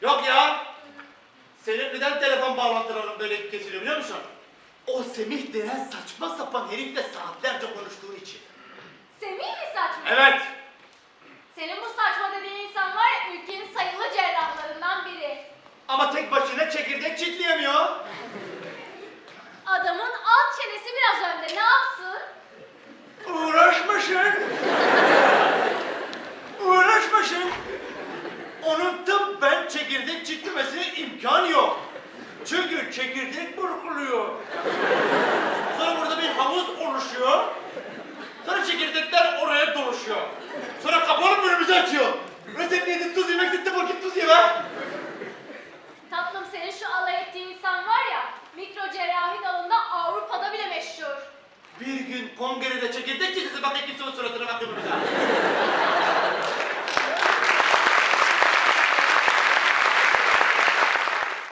Yok ya. Senin neden telefon bağlantıların böyle kesiliyor biliyor musun? O Semih denen saçma sapan herifle saatlerce konuştuğun için. Semih mi saçma? Evet. Senin bu saçma dediğin insan var ya ülkenin sayılı cerrahlarından biri. Ama tek başına çekirdek çitleyemiyor. Adamın alt çenesi biraz önde ne yapsın? Çekirdek burkuluyor. Sonra burada bir havuz oluşuyor. Sonra çekirdekler oraya doluşuyor. Sonra kapanıp önümüze açıyor. Ve sen yedin tuz yemek gitti vakit tuz ye be. Tatlım senin şu alay ettiğin insan var ya mikro cerrahi dalında Avrupa'da bile meşhur. Bir gün kongrede çekirdek çitlesi bakayım